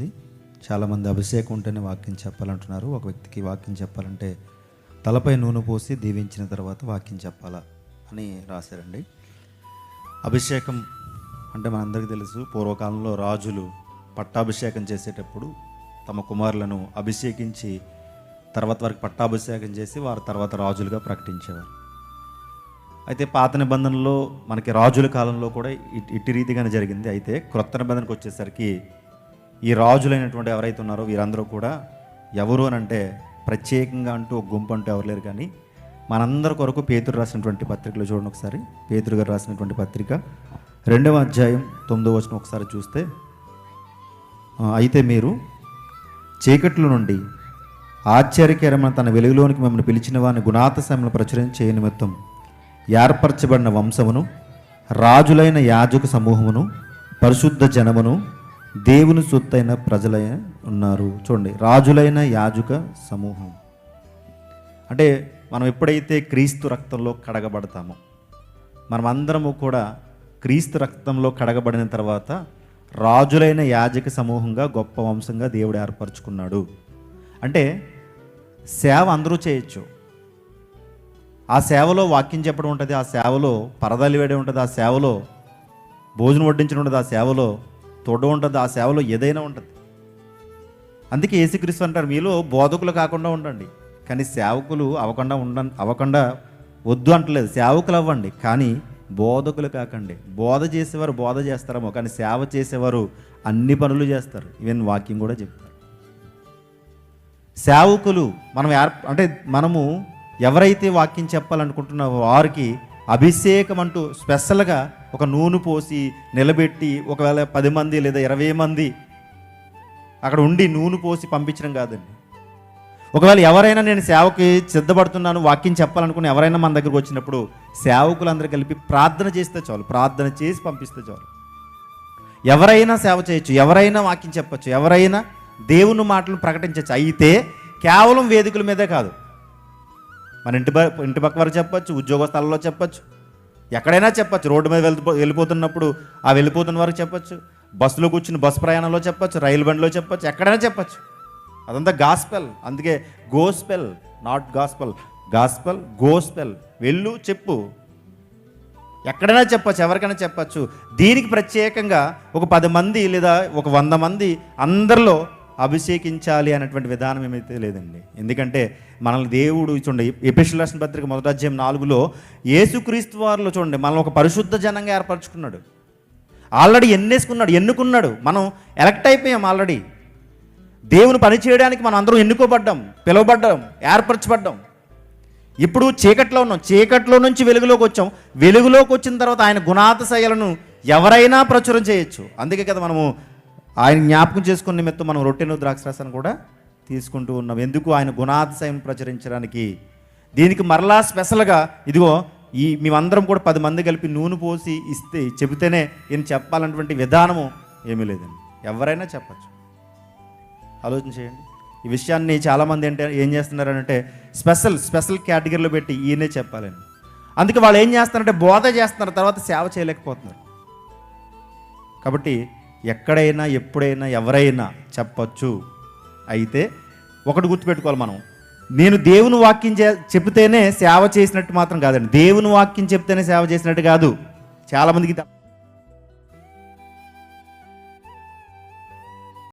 ఉంది చాలామంది అభిషేకం ఉంటేనే వాక్యం చెప్పాలంటున్నారు. ఒక వ్యక్తికి వాక్యం చెప్పాలంటే తలపై నూనె పోసి దీవించిన తర్వాత వాక్యం చెప్పాలా అని రాశారండి. అభిషేకం అంటే మనందరికీ తెలుసు పూర్వకాలంలో రాజులు పట్టాభిషేకం చేసేటప్పుడు తమ కుమారులను అభిషేకించి తర్వాత వారికి పట్టాభిషేకం చేసి వారు తర్వాత రాజులుగా ప్రకటించేవారు. అయితే పాత నిబంధనలో మనకి రాజుల కాలంలో కూడా ఇట్- ఇట్టి రీతిగానే జరిగింది. అయితే క్రొత్త నిబంధనకు వచ్చేసరికి ఈ రాజులైనటువంటి ఎవరైతే ఉన్నారో వీరందరూ కూడా ఎవరు అని అంటే ప్రత్యేకంగా అంటూ ఒక గుంపు అంటూ ఎవరు లేరు కానీ మనందరి కొరకు పేతురు రాసినటువంటి పత్రికలో చూడండి ఒకసారి. పేతురు గారు రాసినటువంటి పత్రిక రెండవ అధ్యాయం తొమ్మిదో వచనం ఒకసారి చూస్తే అయితే మీరు చీకట్ల నుండి ఆశ్చర్యకరమైన తన వెలుగులోనికి మిమ్మల్ని పిలిచిన వారిని గుణాత సమయంలో ప్రచురం చేయ నిమిత్తం ఏర్పరచబడిన వంశమును రాజులైన యాజక సమూహమును పరిశుద్ధ జనమును దేవుని సొత్తైన ప్రజలై ఉన్నారు. చూడండి రాజులైన యాజక సమూహం. అంటే మనం ఎప్పుడైతే క్రీస్తు రక్తంలో కడగబడతామో మనం అందరము కూడా క్రీస్తు రక్తంలో కడగబడిన తర్వాత రాజులైన యాజక సమూహంగా గొప్ప వంశంగా దేవుడు ఏర్పరచుకున్నాడు. అంటే సేవ అందరూ చేయొచ్చు. ఆ సేవలో వాక్యం చెప్పడం ఉంటుంది ఆ సేవలో పరదాలు వేయడం ఉంటుంది ఆ సేవలో భోజనం వడ్డించడం ఉంటుంది ఆ సేవలో తొడ ఉంటుంది ఆ సేవలో ఏదైనా ఉంటుంది. అందుకే ఏసుక్రీస్తు అంటారు మీలో బోధకులు కాకుండా ఉండండి. కానీ సేవకులు అవ్వకుండా ఉండ అవ్వకుండా వద్దు అంటలేదు. సేవకులు అవ్వండి కానీ బోధకులు కాకండి. బోధ చేసేవారు బోధ చేస్తారేమో కానీ సేవ చేసేవారు అన్ని పనులు చేస్తారు. ఈవెన్ వాక్యం కూడా చెప్తారు. సేవకులు మనం ఏర్ అంటే మనము ఎవరైతే వాక్యం చెప్పాలనుకుంటున్నామో వారికి అభిషేకం అంటూ స్పెషల్గా ఒక నూనె పోసి నిలబెట్టి ఒకవేళ పది మంది లేదా ఇరవై మంది అక్కడ ఉండి నూనె పోసి పంపించడం కాదండి. ఒకవేళ ఎవరైనా నేను సేవకి సిద్ధపడుతున్నాను వాక్యం చెప్పాలనుకుని ఎవరైనా మన దగ్గరకు వచ్చినప్పుడు సేవకులందరూ కలిపి ప్రార్థన చేస్తే చాలు ప్రార్థన చేసి పంపిస్తే చాలు. ఎవరైనా సేవ చేయొచ్చు ఎవరైనా వాక్యం చెప్పచ్చు ఎవరైనా దేవుని మాటలు ప్రకటించవచ్చు అయితే కేవలం వేదికల మీదే కాదు మన ఇంటి ప- ఇంటి పక్క వరకు చెప్పచ్చు ఉద్యోగ స్థలంలో చెప్పచ్చు. ఎక్కడైనా చెప్పచ్చు. రోడ్డు మీద వెళ్ళిపో వెళ్ళిపోతున్నప్పుడు ఆ వెళ్ళిపోతున్న వరకు చెప్పచ్చు. బస్సులో కూర్చుని బస్సు ప్రయాణంలో చెప్పచ్చు. రైలు బండిలో చెప్పచ్చు. ఎక్కడైనా చెప్పచ్చు. అదంతా గాస్పెల్. అందుకే gospel not gospel. Gospel gospel. వెళ్ళు చెప్పు. ఎక్కడైనా చెప్పచ్చు ఎవరికైనా చెప్పచ్చు. దీనికి ప్రత్యేకంగా ఒక పది మంది లేదా ఒక వంద మంది అందరిలో అభిషేకించాలి అనేటువంటి విధానం ఏమైతే లేదండి. ఎందుకంటే మనల్ని దేవుడు చూడండి ఎపిషల్ పత్రిక మొదటాధ్యాయం నాలుగులో యేసుక్రీస్తు వారిలో చూడండి మనల్ని ఒక పరిశుద్ధ జనంగా ఏర్పరచుకున్నాడు. ఆల్రెడీ ఎన్నేసుకున్నాడు ఎన్నుకున్నాడు. మనం ఎలక్ట్ అయిపోయాం ఆల్రెడీ. దేవుని పని చేయడానికి మనం అందరం ఎన్నుకోబడ్డాం పిలువబడ్డాం ఏర్పరచబడ్డాం. ఇప్పుడు చీకట్లో ఉన్నాం చీకట్లో నుంచి వెలుగులోకి వచ్చాం. వెలుగులోకి వచ్చిన తర్వాత ఆయన గుణాతిశయాలను ఎవరైనా ప్రచురం చేయొచ్చు. అందుకే కదా మనము ఆయన జ్ఞాపకం చేసుకున్న నిమిత్తం మనం రొట్టెను ద్రాక్షరసాన్ని కూడా తీసుకుంటూ ఉన్నాం. ఎందుకు? ఆయన గుణాతిశయం ప్రచురించడానికి. దీనికి మరలా స్పెషల్గా ఇదిగో ఈ మేమందరం కూడా పది మంది కలిపి నూనె పోసి ఇస్తే చెబితేనే ఈయన చెప్పాలన్నటువంటి విధానము ఏమీ లేదండి. ఎవరైనా చెప్పచ్చు. ఆలోచన చేయండి. ఈ విషయాన్ని చాలామంది ఏంటి ఏం చేస్తున్నారు అంటే స్పెషల్ స్పెషల్ కేటగిరీలో పెట్టి ఈయనే చెప్పాలని అందుకే వాళ్ళు ఏం చేస్తున్నారంటే బోధ చేస్తున్నారు తర్వాత సేవ చేయలేకపోతున్నారు. కాబట్టి ఎక్కడైనా ఎప్పుడైనా ఎవరైనా చెప్పచ్చు. అయితే ఒకటి గుర్తుపెట్టుకోవాలి మనం. నేను దేవుని వాక్యం చే చెబితేనే సేవ చేసినట్టు మాత్రం కాదండి. దేవుని వాక్యం చెప్తేనే సేవ చేసినట్టు కాదు. చాలామందికి